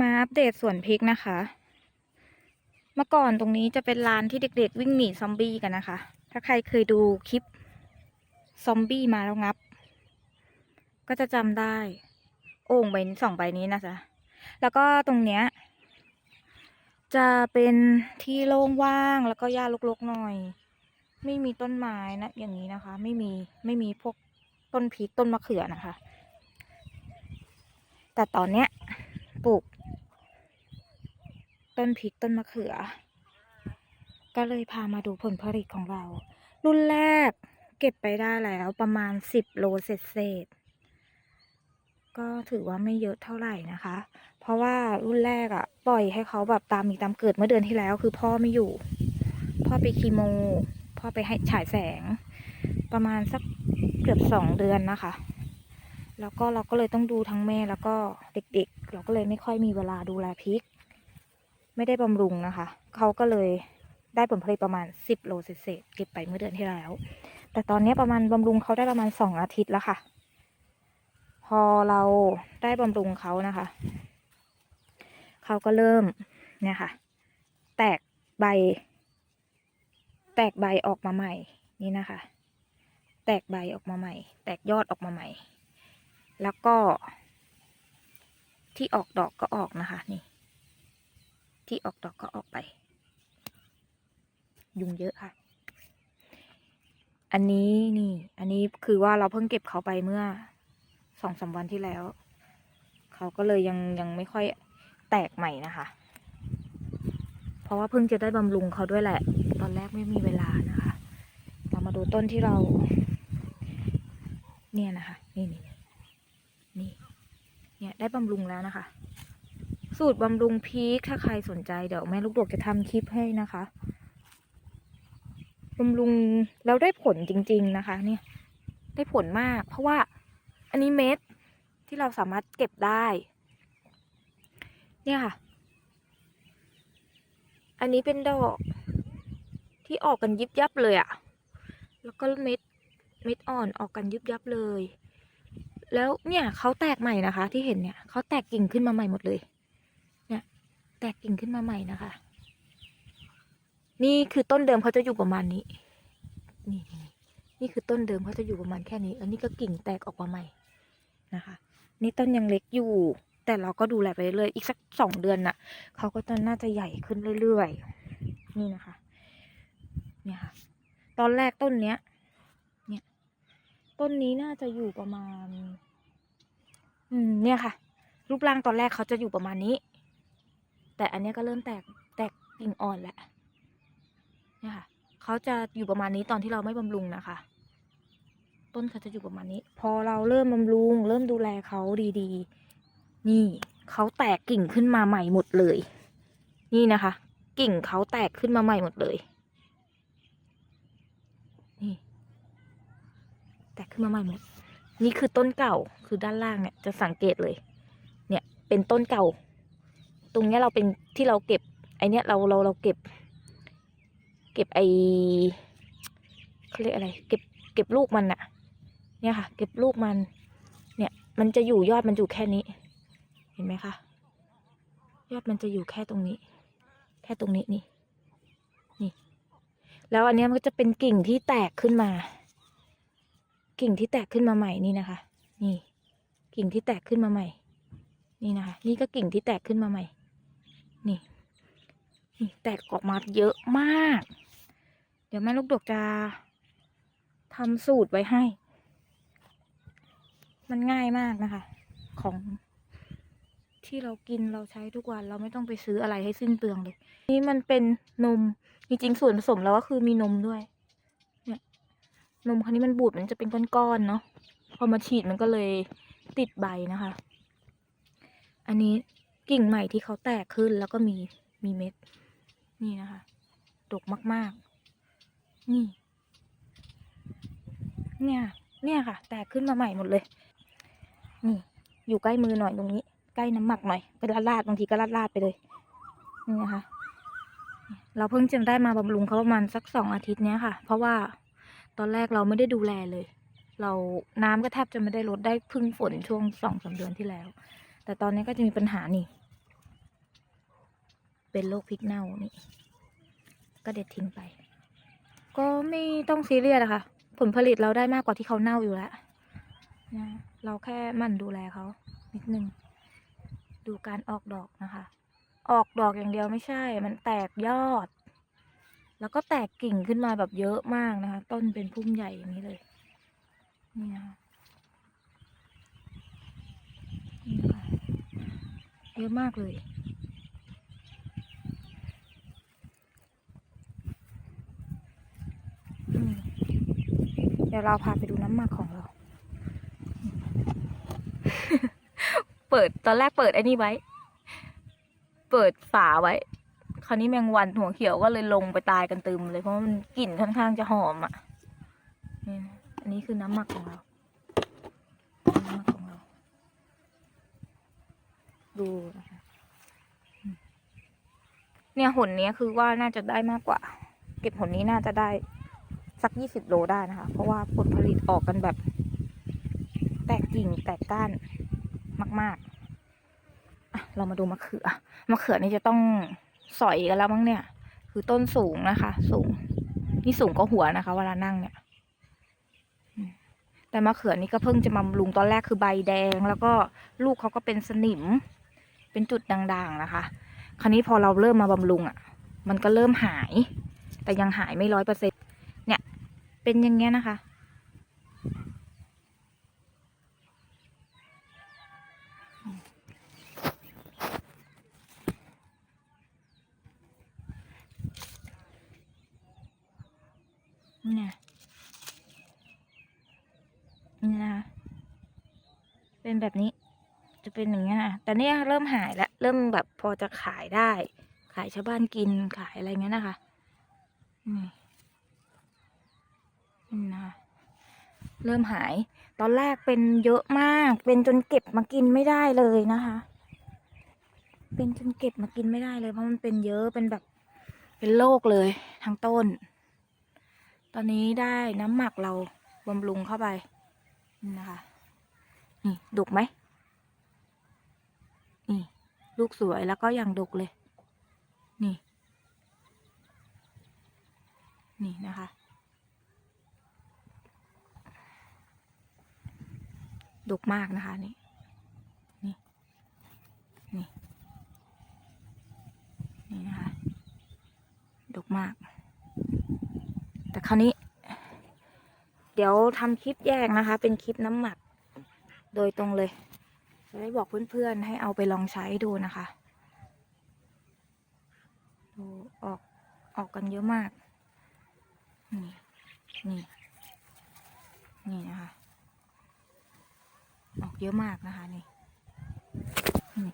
มาอัปเดตสวนพริกนะคะ เมื่อก่อนตรงนี้จะเป็นลานที่เด็กๆ วิ่งหนีซอมบี้กันนะคะ ถ้าใครเคยดูคลิปซอมบี้มาแล้วงับ ก็จะจำได้ โอ่งใบสองใบนี้นะจ๊ะ แล้วก็ตรงเนี้ย จะเป็นที่โล่งว่างแล้วก็หญ้ารกๆหน่อย ไม่มีต้นไม้นะ อย่างนี้นะคะ ไม่มีไม่มีพวกต้นพริกต้นมะเขือนะคะ แต่ตอนเนี้ยปลูก ต้นพริกต้นมะเขือ ก็เลยพามาดูผลผลิตของเรา รุ่นแรกเก็บไปได้แล้วประมาณสิบโลเศษเศษก็ถือว่าไม่เยอะเท่าไหร่นะคะ เพราะว่ารุ่นแรกอะ่ะ ปล่อยให้เขาแบบตามมีตามเกิดเมื่อเดือนที่แล้ว คือพ่อไม่อยู่ พ่อไปคีโม พ่อไปให้ฉายแสง ประมาณสักเกือบสองเดือนนะคะ แล้วก็เราก็เลยต้องดูทั้งแม่แล้วก็เด็กๆ เราก็เลยไม่ค่อยมีเวลาดูแลพริก ไม่ได้บำรุงนะคะ เขาก็เลยได้ผลผลิตประมาณสิบโลเศษเก็บไปเมื่อเดือนที่แล้ว แต่ตอนนี้ประมาณบำรุงเขาได้ประมาณสองอาทิตย์แล้วค่ะ พอเราได้บำรุงเขานะคะ เขาก็เริ่มเนี่ยค่ะ แตกใบ แตกใบออกมาใหม่นี่นะคะ แตกใบออกมาใหม่ แตกยอดออกมาใหม่ แล้วก็ที่ออกดอกก็ออกนะคะนี่ ที่ออกดอกก็ออกไป ยุงเยอะค่ะ อันนี้นี่ อันนี้คือว่าเราเพิ่งเก็บเขาไปเมื่อสองสามวันที่แล้ว เขาก็เลยยังยังไม่ค่อยแตกใหม่นะคะ เพราะว่าเพิ่งจะได้บำรุงเขาด้วยแหละ ตอนแรกไม่มีเวลานะคะ เรามาดูต้นที่เรา เนี่ยนะคะ นี่นี่นี่เนี่ยได้บำรุงแล้วนะคะ สูตรบำรุงพริกถ้าใครสนใจเดี๋ยวแม่ลูกดกจะทำคลิปให้นะคะบำรุงแล้วได้ผลจริง ๆนะคะ เนี่ย ได้ผลมาก เพราะว่าอันนี้เม็ดที่เราสามารถเก็บได้ เนี่ยค่ะ อันนี้เป็นดอกที่ออกกันยิบยับเลยอะแล้วก็เม็ดเม็ดอ่อนออกกันยิบยับเลย แล้วเนี่ยเขาแตกใหม่นะคะ ที่เห็นเนี่ยเขาแตกกิ่งขึ้นมาใหม่หมดเลย แตกกิ่งขึ้นมาใหม่นะคะ นี่คือต้นเดิมเขาจะอยู่ประมาณนี้ นี่นี่คือต้นเดิมเขาจะอยู่ประมาณแค่นี้ อันนี้ก็กิ่งแตกออกมาใหม่นะคะ นี่ต้นยังเล็กอยู่ แต่เราก็ดูแลไปเรื่อยๆอีกสักสองเดือนน่ะเขาก็จะน่าจะใหญ่ขึ้นเรื่อยๆนี่นะคะ เนี่ยค่ะ ตอนแรกต้นเนี้ย เนี่ย ต้นนี้น่าจะอยู่ประมาณ อืมเนี่ยค่ะ รูปร่างตอนแรกเขาจะอยู่ประมาณนี้ แต่อันนี้ก็เริ่มแตกแตกกิ่งอ่อนแหล้วเนี่ยค่ะเขาจะอยู่ประมาณนี้ตอนที่เราไม่บำรุงนะคะ ต้นเขาจะอยู่ประมาณนี้ พอเราเริ่มบำรุง เริ่มดูแลเขาดีๆ นี่เขาแตกกิ่งขึ้นมาใหม่หมดเลย นี่นะคะ กิ่งเขาแตกขึ้นมาใหม่หมดเลย นี่ แตกขึ้นมาใหม่หมด นี่คือต้นเก่าคือด้านล่างเนี่ยจะสังเกตเลย เนี่ยเป็นต้นเก่า ตรงเนี้ยเราเป็นที่เราเก็บ ไอเนี้ยเราเราเราเก็บ เก็บไอเขาเรียกอะไร เก็บเก็บลูกมันอะเนี่ยค่ะ เก็บลูกมัน เนี่ย มันจะอยู่ยอดมันอยู่แค่นี้ เห็นไหมคะ ยอดมันจะอยู่แค่ตรงนี้ แค่ตรงนี้นี่ นี่ แล้วอันเนี้ยมันก็จะเป็นกิ่งที่แตกขึ้นมา กิ่งที่แตกขึ้นมาใหม่นี่นะคะ นี่ กิ่งที่แตกขึ้นมาใหม่ นี่นะคะ นี่ก็กิ่งที่แตกขึ้นมาใหม่ นี่ นี่แตกออกมาเยอะมาก เดี๋ยวแม่ลูกดกจะทำสูตรไว้ให้ มันง่ายมากนะคะ ของที่เรากินเราใช้ทุกวันเราไม่ต้องไปซื้ออะไรให้สิ้นเปลืองเลย นี่มันเป็นนมจริงๆส่วนผสมแล้วก็คือมีนมด้วย เนี่ย นมคันนี้มันบูดมันจะเป็นก้อนๆเนาะพอมาฉีดมันก็เลยติดใบนะคะ อันนี้ กิ่งใหม่ที่เขาแตกขึ้นแล้วก็มีมีเม็ด นี่นะคะ ดกมากๆ นี่ เนี่ย เนี่ยค่ะ แตกขึ้นมาใหม่หมดเลย นี่ อยู่ใกล้มือหน่อยตรงนี้ ใกล้น้ำหมักหน่อยไปลาดลาดบางทีก็ลาดลาดไปเลย นี่นะคะ เราเพิ่งจะได้มาบำรุงเขาประมาณสักสองอาทิตย์เนี้ยค่ะ เพราะว่าตอนแรกเราไม่ได้ดูแลเลย เราน้ำก็แทบจะไม่ได้ลดได้พึ่งฝนช่วงสองสามเดือนที่แล้ว แต่ตอนนี้ก็จะมีปัญหานี่ เป็นโรคพริกเน่านี่ ก็เด็ดทิ้งไป ก็ไม่ต้องซีเรียสอะค่ะผลผลิตเราได้มากกว่าที่เขาเน่าอยู่แล้วนะเราแค่มั่นดูแลเขานิดนึง ดูการออกดอกนะคะ ออกดอกอย่างเดียวไม่ใช่ มันแตกยอด แล้วก็แตกกิ่งขึ้นมาแบบเยอะมากนะคะ ต้นเป็นพุ่มใหญ่อย่างนี้เลย นี่นะคะนี่นะคะ เยอะมากเลย เดี๋ยวเราพาไปดูน้ำหมักของเรา เปิดตอนแรกเปิดไอ้นี่ไว้ เปิดฝาไว้ คราวนี้แมงวันหัวเขียวก็เลยลงไปตายกันตึมเลยเพราะมันกลิ่นค่อนข้างจะหอมอะนี่นะอันนี้คือน้ำหมักของเรา น้ำหมักของเรา ดูนะคะเนี่ยหนนี้คือว่าน่าจะได้มากกว่า เก็บผลนี้น่าจะได้สักยี่สิบโลได้นะคะ เพราะว่าผลผลิตออกกันแบบ แตกกิ่งแตกก้านมากๆอะเรามาดูมะเขือมะเขือนี่จะต้องสอยกันแล้วมั้งเนี่ย คือต้นสูงนะคะ สูง นี่สูงก็หัวนะคะ เวลานั่งเนี่ย แต่มะเขือนี่ก็เพิ่งจะมาบำรุงตอนแรกคือใบแดง แล้วก็ลูกเขาก็เป็นสนิม เป็นจุดด่างๆนะคะ คราวนี้พอเราเริ่มมาบำรุงอะ มันก็เริ่มหาย แต่ยังหายไม่ร้อยเปอร์เซ็นเนี่ย เป็นอย่างเงี้ยนะคะ เนี่ยนี่นะคะ เป็นแบบนี้ เป็นอย่างเงี้ยนะแต่เนี่ยเริ่มหายแล้วเริ่มแบบพอจะขายได้ ขายชาวบ้านกินขายอะไรเงี้ยนะคะนี่นี่นะเริ่มหาย ตอนแรกเป็นเยอะมาก เป็นจนเก็บมากินไม่ได้เลยนะคะ เป็นจนเก็บมากินไม่ได้เลย เพราะมันเป็นเยอะเป็นแบบเป็นโรคเลยทั้งต้น ตอนนี้ได้น้ำหมักเราบำรุงเข้าไปนี่นะคะ นี่ดุกไหม ลูกสวยแล้วก็อย่างดกเลย นี่ นี่นะคะ ดกมากนะคะ นี่นี่นี่นี่นะคะ ดกมาก แต่คราวนี้ เดี๋ยวทำคลิปแยกนะคะ เป็นคลิปน้ำหมักโดยตรงเลย จะได้บอกเพื่อนๆให้เอาไปลองใช้ดูนะคะดูออกออกกันเยอะมาก นี่นี่นี่นะคะ ออกเยอะมากนะคะนี่นี่